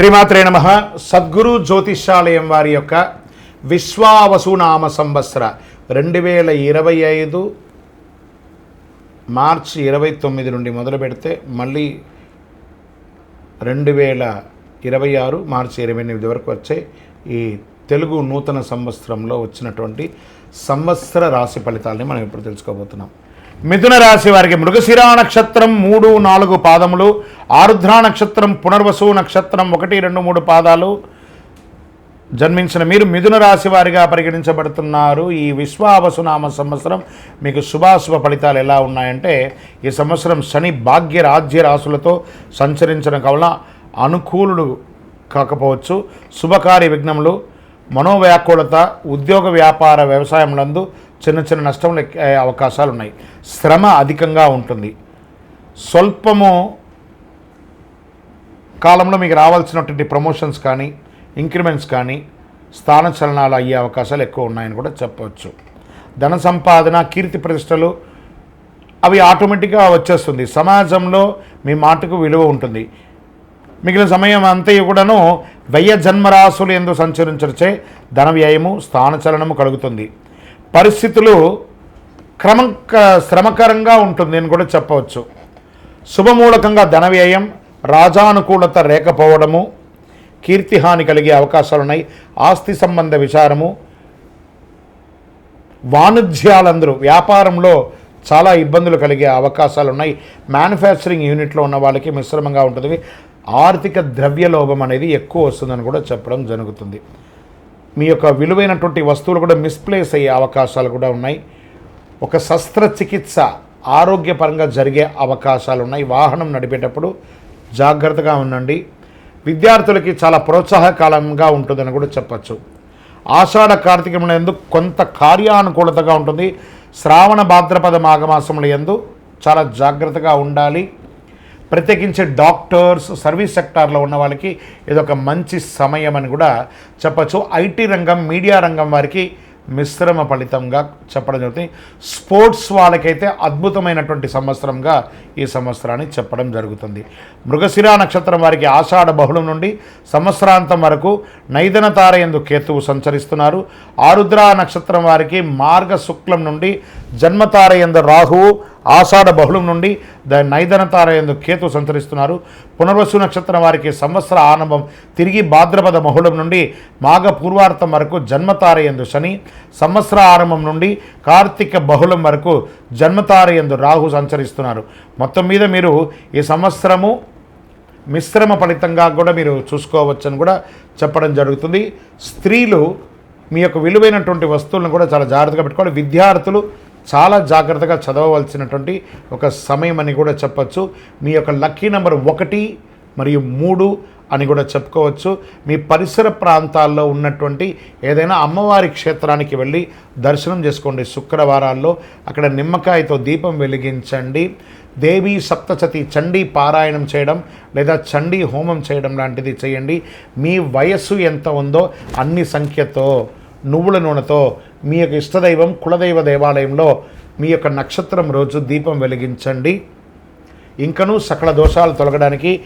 శ్రీమాత్రే నమ. సద్గురు జ్యోతిషాలయం వారి యొక్క విశ్వావసునామ సంవత్సర రెండు వేల ఇరవై ఐదు మార్చి ఇరవై తొమ్మిది నుండి మొదలు పెడితే మళ్ళీ రెండు వేల ఇరవై ఆరు మార్చి ఇరవై ఎనిమిది వరకు వచ్చే ఈ తెలుగు నూతన సంవత్సరంలో వచ్చినటువంటి సంవత్సర రాశి ఫలితాలని మనం ఇప్పుడు తెలుసుకోబోతున్నాం. మిథున రాశి వారికి మృగశిరా నక్షత్రం మూడు నాలుగు పాదములు ఆరుద్ర నక్షత్రం పునర్వసు నక్షత్రం ఒకటి రెండు మూడు పాదాలు. జన్మించిన మీరు మిథున రాశి వారిగా పరిగణించబడుతున్నారు. ఈ విశ్వావసునామ సంవత్సరం మీకు శుభాశుభ ఫలితాలు ఎలా ఉన్నాయంటే ఈ సంవత్సరం శని భాగ్య రాజ్య రాశులతో సంచరించడం కావున అనుకూలుడు కాకపోవచ్చు. శుభకార్య విఘ్నములు మనోవ్యాకులత ఉద్యోగ వ్యాపార వ్యవసాయం నందు చిన్న చిన్న నష్టములు అవకాశాలు ఉన్నాయి శ్రమ అధికంగా ఉంటుంది. స్వల్పము కాలంలో మీకు రావాల్సినటువంటి ప్రమోషన్స్ కానీ ఇంక్రిమెంట్స్ కానీ స్థాన చలనాలు అయ్యే అవకాశాలు ఎక్కువ ఉన్నాయని కూడా చెప్పవచ్చు. ధన సంపాదన కీర్తి ప్రతిష్టలు అవి ఆటోమేటిక్గా వచ్చేస్తుంది. సమాజంలో మీ మాటకు విలువ ఉంటుంది. మిగిలిన సమయం అంతయు కూడాను వెయ్య జన్మరాశులు ఎందు సంచరించరిచే ధన వ్యయము స్థానచలనము కలుగుతుంది. పరిస్థితులు క్రమం శ్రమకరంగా ఉంటుంది అని కూడా చెప్పవచ్చు. శుభమూలకంగా ధన వ్యయం రాజానుకూలత లేకపోవడము కీర్తిహాని కలిగే అవకాశాలు ఉన్నాయి ఆస్తి సంబంధ విచారము వాణిజ్యాలందరూ వ్యాపారంలో చాలా ఇబ్బందులు కలిగే అవకాశాలు ఉన్నాయి మ్యానుఫ్యాక్చరింగ్ యూనిట్లో ఉన్న వాళ్ళకి మిశ్రమంగా ఉంటుంది. ఆర్థిక ద్రవ్యలోభం అనేది ఎక్కువ వస్తుందని కూడా చెప్పడం జరుగుతుంది. మీ యొక్క విలువైనటువంటి వస్తువులు కూడా మిస్ప్లేస్ అయ్యే అవకాశాలు కూడా ఉన్నాయి. ఒక శస్త్రచికిత్స ఆరోగ్యపరంగా జరిగే అవకాశాలు ఉన్నాయి. వాహనం నడిపేటప్పుడు జాగ్రత్తగా ఉండండి. విద్యార్థులకి చాలా ప్రోత్సాహకాలంగా ఉంటుందని కూడా చెప్పచ్చు. ఆషాఢ కార్తీకముల ఎందు కొంత కార్యానుకూలతగా ఉంటుంది. శ్రావణ భాద్రపద మాఘమాసముల ఎందు చాలా జాగ్రత్తగా ఉండాలి. ప్రత్యేకించి డాక్టర్స్ సర్వీస్ సెక్టార్లో ఉన్న వాళ్ళకి ఇదొక మంచి సమయం అని కూడా చెప్పచ్చు. ఐటీ రంగం మీడియా రంగం వారికి మిశ్రమ ఫలితంగా చెప్పడం జరుగుతుంది. స్పోర్ట్స్ వాళ్ళకైతే అద్భుతమైనటువంటి సంవత్సరంగా ఈ సంవత్సరాన్ని చెప్పడం జరుగుతుంది. మృగశిరా నక్షత్రం వారికి ఆషాఢ బహుళం నుండి సంవత్సరాంతం వరకు నైదన తార ఎందు కేతువు సంచరిస్తున్నారు. ఆరుద్ర నక్షత్రం వారికి మార్గ శుక్లం నుండి జన్మతార ఎందు రాహువు ఆషాఢ బహుళం నుండి ద నైదన తార ఎందు కేతు సంచరిస్తున్నారు. పునర్వసు నక్షత్రం వారికి సంవత్సర ఆరంభం తిరిగి భాద్రపద మహుళం నుండి మాఘ పూర్వార్థం వరకు జన్మతార ఎందు శని సంవత్సర ఆరంభం నుండి కార్తీక బహుళం వరకు జన్మతార ఎందు రాహు సంచరిస్తున్నారు. మొత్తం మీద మీరు ఈ సంవత్సరము మిశ్రమ ఫలితంగా కూడా మీరు చూసుకోవచ్చని కూడా చెప్పడం జరుగుతుంది. స్త్రీలు మీ యొక్క విలువైనటువంటి వస్తువులను కూడా చాలా జాగ్రత్తగా పెట్టుకోవాలి. విద్యార్థులు చాలా జాగ్రత్తగా చదవవలసినటువంటి ఒక సమయం అని కూడా చెప్పచ్చు. మీ యొక్క లక్కీ నెంబర్ ఒకటి మరియు మూడు అని కూడా చెప్పుకోవచ్చు. మీ పరిసర ప్రాంతాల్లో ఉన్నటువంటి ఏదైనా అమ్మవారి క్షేత్రానికి వెళ్ళి దర్శనం చేసుకోండి శుక్రవారాల్లో. అక్కడ నిమ్మకాయతో దీపం వెలిగించండి. దేవీ సప్తచతి చండీ పారాయణం చేయడం లేదా చండీ హోమం చేయడం లాంటిది చేయండి. మీ వయస్సు ఎంత ఉందో అన్ని సంఖ్యతో నువ్వుల నూనెతో మీ యొక్క ఇష్టదైవం కులదైవ దేవాలయంలో మీ యొక్క నక్షత్రం రోజు దీపం వెలిగించండి. ఇంకనూ సకల దోషాలు తొలగడానికి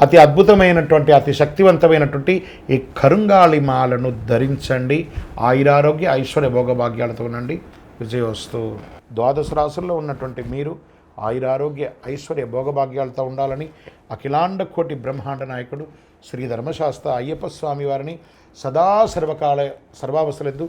అతి అద్భుతమైనటువంటి అతి శక్తివంతమైనటువంటి ఈ కరుంగాళి మాలను ధరించండి. ఆయురారోగ్య ఐశ్వర్య భోగభాగ్యాలతో ఉండండి. విజయోస్తు. ద్వాదశ రాసుల్లో ఉన్నటువంటి మీరు ఆయురారోగ్య ఐశ్వర్య భోగభాగ్యాలతో ఉండాలని అఖిలాండ కోటి బ్రహ్మాండ నాయకుడు శ్రీ ధర్మశాస్త్ర అయ్యప్ప స్వామి వారిని సదా సర్వకాల సర్వావస్థలందు